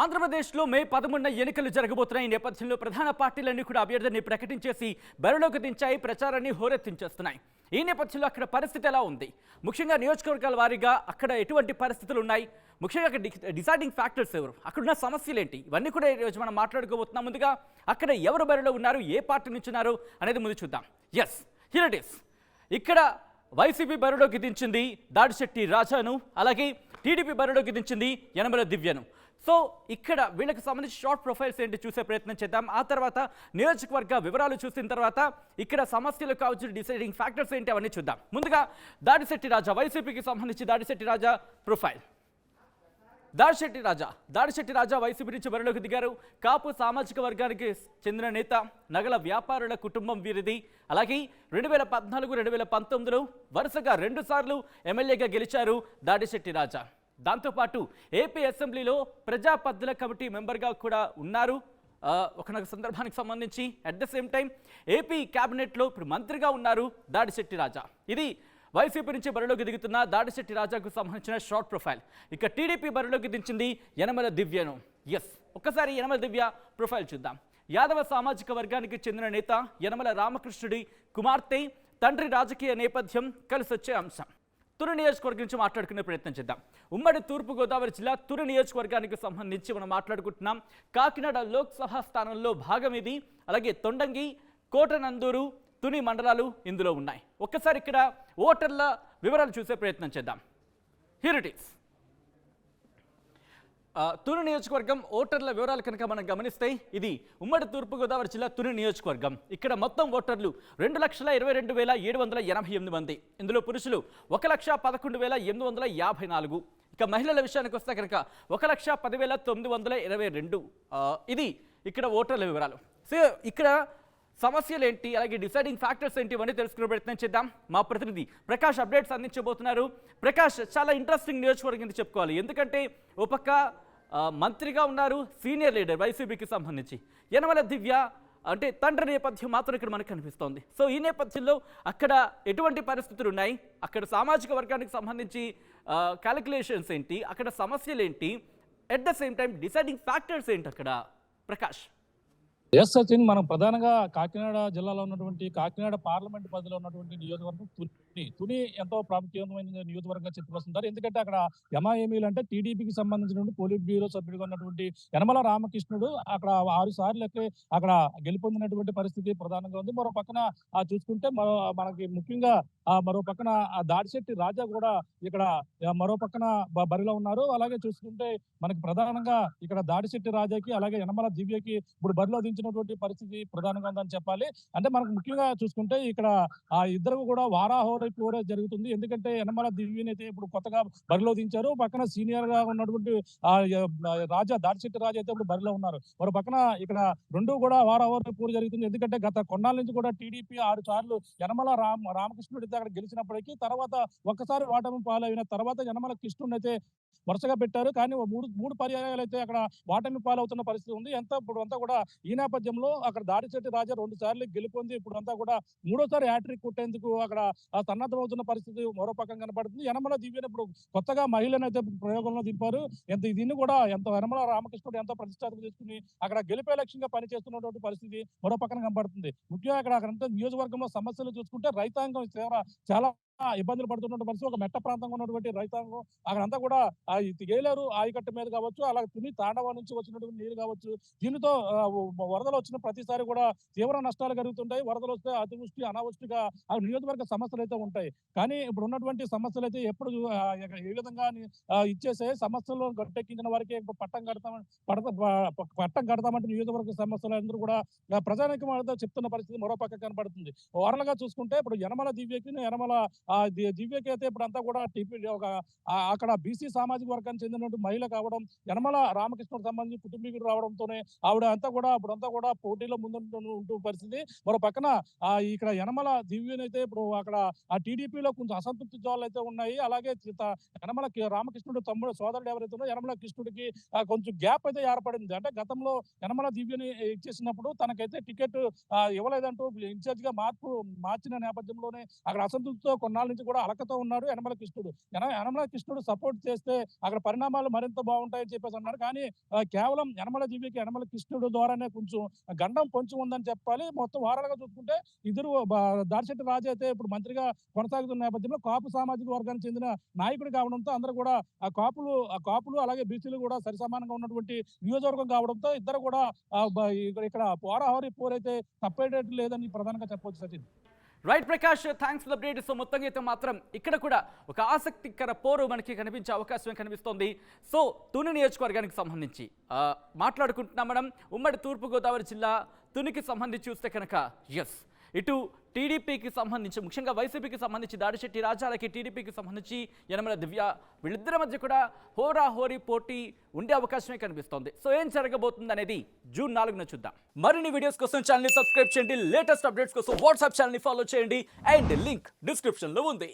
ఆంధ్రప్రదేశ్లో మే పదమూడున ఎన్నికలు జరగబోతున్నాయి. ఈ నేపథ్యంలో ప్రధాన పార్టీలన్నీ కూడా అభ్యర్థిని ప్రకటించేసి బరిలోకి దించాయి. ప్రచారాన్ని హోరెత్తించేస్తున్నాయి. ఈ నేపథ్యంలో అక్కడ పరిస్థితి ఎలా ఉంది? ముఖ్యంగా నియోజకవర్గాల వారీగా అక్కడ ఎటువంటి పరిస్థితులు ఉన్నాయి? ముఖ్యంగా అక్కడ డి- డిసైడింగ్ ఫ్యాక్టర్స్ ఎవరు? అక్కడున్న సమస్యలు ఏంటి? ఇవన్నీ కూడా ఈరోజు మనం మాట్లాడుకోబోతున్నాం. ముందుగా అక్కడ ఎవరు బరిలో ఉన్నారు? ఏ పార్టీ నుంచి ఉన్నారు? అనేది ముందు చూద్దాం. ఎస్ హియర్ ఇట్ ఇస్ ఇక్కడ వైసీపీ బరిలోకి దించింది దాడిశెట్టి రాజాను అలాగే టీడీపీ బరిలోకి దించింది యనమల దివ్యను. సో ఇక్కడ వీళ్ళకి సంబంధించి షార్ట్ ప్రొఫైల్స్ ఏంటి చూసే ప్రయత్నం చేద్దాం. ఆ తర్వాత నియోజకవర్గ వివరాలు చూసిన తర్వాత ఇక్కడ సమస్యలు కావచ్చు డిసైడింగ్ ఫ్యాక్టర్స్ ఏంటి అవన్నీ చూద్దాం. ముందుగా దాడిశెట్టి రాజా వైసీపీకి సంబంధించి దాడిశెట్టి రాజా ప్రొఫైల్ దాడిశెట్టి రాజా దాడిశెట్టి రాజా వైసీపీ నుంచి బరిలోకి దిగారు. కాపు సామాజిక వర్గానికి చెందిన నేత నగల వ్యాపారుల కుటుంబం వీరిది. అలాగే రెండు వేల పద్నాలుగు రెండు వేల పంతొమ్మిదిలో వరుసగా రెండు సార్లు ఎమ్మెల్యేగా గెలిచారు దాడిశెట్టి రాజా. దాంతోపాటు ఏపీ అసెంబ్లీలో ప్రజా పద్దుల కమిటీ మెంబర్గా కూడా ఉన్నారు. ఒకనొక సందర్భానికి సంబంధించి at the same time AP క్యాబినెట్లో ఇప్పుడు మంత్రిగా ఉన్నారు దాడిశెట్టి రాజా. ఇది వైసీపీ నుంచి బరిలోకి దిగుతున్న దాడిశెట్టి రాజాకు సంబంధించిన షార్ట్ ప్రొఫైల్ ఇక టీడీపీ బరిలోకి దించింది యనమల దివ్యను. ఎస్ ఒక్కసారి యనమల దివ్య ప్రొఫైల్ చూద్దాం. యాదవ సామాజిక వర్గానికి చెందిన నేత యనమల రామకృష్ణుడి కుమార్తె తండ్రి రాజకీయ నేపథ్యం కలిసొచ్చే అంశం. తురు నియోజకవర్గం నుంచి మాట్లాడుకునే ప్రయత్నం చేద్దాం. ఉమ్మడి తూర్పుగోదావరి జిల్లా తురు నియోజకవర్గానికి సంబంధించి మనం మాట్లాడుకుంటున్నాం. కాకినాడ లోక్సభ స్థానంలో భాగం ఇది. అలాగే తొండంగి కోటనందూరు తుని మండలాలు ఇందులో ఉన్నాయి. ఒక్కసారి ఇక్కడ ఓటర్ల వివరాలు చూసే ప్రయత్నం చేద్దాం. హియర్ తుని నియోజకవర్గం ఓటర్ల వివరాలు కనుక మనం గమనిస్తే ఇది ఉమ్మడి తూర్పుగోదావరి జిల్లా తుని నియోజకవర్గం. ఇక్కడ మొత్తం ఓటర్లు రెండు లక్షల ఇరవై రెండు వేల ఏడు వందల ఎనభై ఎనిమిది మంది. ఇందులో పురుషులు ఒక లక్ష పదకొండు వేల ఎనిమిది వందల యాభై నాలుగు. ఇక మహిళల విషయానికి వస్తే కనుక ఒక లక్ష పదివేల తొమ్మిది వందల ఇరవై రెండు. ఇది ఇక్కడ ఓటర్ల వివరాలు. సో ఇక్కడ సమస్యలు ఏంటి? అలాగే డిసైడింగ్ ఫ్యాక్టర్స్ ఏంటి? ఇవన్నీ తెలుసుకునే ప్రయత్నం చేద్దాం. మా ప్రతినిధి ప్రకాష్ అప్డేట్స్ అందించబోతున్నారు. ప్రకాష్ చాలా ఇంట్రెస్టింగ్ నియోజకవర్గం ఇది చెప్పుకోవాలి. ఎందుకంటే ఓ పక్క మంత్రిగా ఉన్నారు సీనియర్ లీడర్ వైసీపీకి సంబంధించి. యనమల దివ్య అంటే తండ్రి నేపథ్యం మాత్రం ఇక్కడ మనకు కనిపిస్తోంది. సో ఈ నేపథ్యంలో అక్కడ ఎటువంటి పరిస్థితులు ఉన్నాయి అక్కడ సామాజిక వర్గానికి సంబంధించి క్యాలిక్యులేషన్స్ ఏంటి? అక్కడ సమస్యలు ఏంటి? At the same time deciding factors ఏంటి అక్కడ? ప్రకాష్. ఎస్ సచిన్ మనం ప్రధానంగా కాకినాడ జిల్లాలో ఉన్నటువంటి కాకినాడ పార్లమెంట్ పరిధిలో ఉన్నటువంటి నియోజకవర్గం తుని. తుని ఎంతో ప్రాముఖ్యమైన నియోజకవర్గంగా చెప్పుకొస్తుంటారు ఎందుకంటే అక్కడ ఎంఐఎంఈలు అంటే టీడీపీకి సంబంధించినటువంటి పోలిట్ బ్యూరో సభ్యుడిగా ఉన్నటువంటి యనమల రామకృష్ణుడు అక్కడ ఆరు సార్లు అక్కడ గెలుపొందినటువంటి పరిస్థితి ప్రధానంగా ఉంది. మరో పక్కన చూసుకుంటే మరో మనకి ముఖ్యంగా ఆ మరో పక్కన ఆ దాడిశెట్టి రాజా కూడా ఇక్కడ మరో పక్కన బరిలో ఉన్నారు. అలాగే చూసుకుంటే మనకి ప్రధానంగా ఇక్కడ దాడిశెట్టి రాజాకి అలాగే యనమల దివ్యకి ఇప్పుడు బరిలో వచ్చినటువంటి పరిస్థితి ప్రధానంగా ఉందని చెప్పాలి. అంటే మనకు ముఖ్యంగా చూసుకుంటే ఇక్కడ ఆ ఇద్దరు కూడా వారాహోర పోరే జరుగుతుంది. ఎందుకంటే యనమల దివ్యని అయితే ఇప్పుడు కొత్తగా బరిలో దించారు పక్కన సీనియర్గా ఉన్నటువంటి ఆ రాజా దాడిశెట్టి రాజా అయితే ఇప్పుడు బరిలో ఉన్నారు. మరి పక్కన ఇక్కడ రెండు కూడా వారాహోర పూర్ జరుగుతుంది. ఎందుకంటే గత కొన్నాళ్ళ నుంచి కూడా టీడీపీ ఆరు సార్లు యనమల రామ రామకృష్ణుడు అయితే అక్కడ గెలిచినప్పటికీ తర్వాత ఒక్కసారి వాటమి పాలైన తర్వాత యనమల కృష్ణుడు అయితే వరుసగా పెట్టారు. కానీ మూడు మూడు పర్యాయాలు అయితే అక్కడ వాటమి పాలవుతున్న పరిస్థితి ఉంది. ఎంత ఇప్పుడు అంతా కూడా ఈయన నేపథ్యంలో అక్కడ దాడిశెట్టి రాజా రెండు సార్లు గెలుపొంది ఇప్పుడు అంతా కూడా మూడోసారి హ్యాట్రిక్ కొట్టేందుకు అక్కడ సన్నద్ధమవుతున్న పరిస్థితి మరో పక్కన కనపడుతుంది. యనమల దివ్యను ఇప్పుడు కొత్తగా మహిళను అయితే ప్రయోగంలో దింపారు. ఎంత దీన్ని కూడా ఎంత యనమల రామకృష్ణుడు ఎంతో ప్రతిష్టాత్మక చేసుకుని అక్కడ గెలిపే లక్ష్యంగా పనిచేస్తున్నటువంటి పరిస్థితి మరో పక్కన కనబడుతుంది ముఖ్యంగా అక్కడ అక్కడ నియోజకవర్గంలో సమస్యలు చూసుకుంటే రైతాంగం చాలా చాలా ఇబ్బందులు పడుతున్న పరిస్థితి ఒక మెట్ట ప్రాంతంగా ఉన్నటువంటి రైతాంగం అక్కడంతా కూడా ఆ ఏలేరు ఆయకట్టు మీద కావచ్చు అలాగే తుని తాండవ నుంచి వచ్చినటువంటి నీరు కావచ్చు దీనితో వరదలు వచ్చిన ప్రతిసారి కూడా తీవ్ర నష్టాలు కలుగుతుంటాయి. వరదలు వస్తే అతివృష్టి అనావృష్టిగా ఆ నియోజకవర్గ సమస్యలు అయితే ఉంటాయి. కానీ ఇప్పుడు ఉన్నటువంటి సమస్యలు అయితే ఎప్పుడు ఏ విధంగా ఇచ్చేసే సమస్యలు గట్టెక్కించిన వారికి పట్టం కడతామని పడత పట్టం కడతామంటే నియోజకవర్గ సమస్యలు అందరూ కూడా ప్రజానికి చెప్తున్న పరిస్థితి మరో పక్క కనబడుతుంది ఓవరాల్ చూసుకుంటే ఇప్పుడు యనమల దివ్యకి యనమల ఆ దివ్యకి అయితే ఇప్పుడు అంతా కూడా ఒక అక్కడ బీసీ సామాజిక వర్గానికి చెందినటువంటి మహిళ కావడం యనమల రామకృష్ణకు సంబంధించి కుటుంబీకుడు రావడంతోనే ఆవిడ అంతా కూడా ఇప్పుడంతా కూడా పోటీలో ముందు ఉంటూ పరిస్థితి. మరో పక్కన ఆ ఇక్కడ యనమల దివ్యనైతే ఇప్పుడు అక్కడ ఆ టీడీపీలో కొంచెం అసంతృప్తి జ్వాలలు అయితే ఉన్నాయి. అలాగే యనమల రామకృష్ణుడు తమ్ముడు సోదరుడు ఎవరైతే ఉన్నారో యనమల కృష్ణుడికి కొంచెం గ్యాప్ అయితే ఏర్పడింది. అంటే గతంలో యనమల దివ్యని ఇచ్చేసినప్పుడు తనకైతే టికెట్ ఇవ్వలేదంటూ ఇన్ఛార్జ్గా మార్పు మార్చిన నేపథ్యంలోనే అక్కడ అసంతృప్తితో కొన్నాళ్ళ నుంచి కూడా అలకతో ఉన్నాడు యనమల కృష్ణుడు. యనమల కృష్ణుడు సపోర్ట్ చేస్తే అక్కడ పరిణామాలు మరింత బాగుంటాయని చెప్పేసి అన్నారు కానీ కేవలం యనమల జీవికి యనమల కృష్ణుడు ద్వారానే కొంచెం గండం కొంచెం ఉందని చెప్పాలి. మొత్తం వారాలుగా చూసుకుంటే ఇద్దరు దారిశెట్టి రాజు అయితే ఇప్పుడు మంత్రిగా కొనసాగుతున్న నేపథ్యంలో కాపు సామాజిక వర్గానికి చెందిన నాయకుడు కావడంతో అందరూ కూడా ఆ కాపులు ఆ కాపులు అలాగే బీసీలు కూడా సరిసమానంగా ఉన్నటువంటి నియోజకవర్గం కావడంతో ఇద్దరు కూడా ఇక్కడ- పోరాహోరీ పోరైతే తప్పేటట్టు లేదని ప్రధానంగా చెప్పవచ్చు Sachin. Right Prakash thanks for update so మొత్తంగా అయితే మాత్రం ఇక్కడ కూడా ఒక ఆసక్తికర పోరు మనకి కనిపించే అవకాశం కనిపిస్తోంది. సో తుని నియోజకవర్గానికి సంబంధించి మాట్లాడుకుంటున్నాం మనం. ఉమ్మడి తూర్పుగోదావరి జిల్లా తునికి సంబంధించి చూస్తే కనుక ఎస్ ఇటు టీడీపీకి సంబంధించి ముఖ్యంగా వైసీపీకి సంబంధించి దాడిశెట్టి రాజాలకి టీడీపీకి సంబంధించి యనమల దివ్య వీళ్ళిద్దరి మధ్య కూడా హోరా హోరీ పోటీ ఉండే అవకాశమే కనిపిస్తోంది. సో ఏం జరగబోతుంది అనేది జూన్ నాలుగున చూద్దాం. మరిన్ని వీడియోస్ కోసం ఛానల్ని సబ్స్క్రైబ్ చేయండి. లేటెస్ట్ అప్డేట్స్ కోసం వాట్సాప్ ఛానల్ని ఫాలో చేయండి. అండ్ లింక్ డిస్క్రిప్షన్లో ఉంది.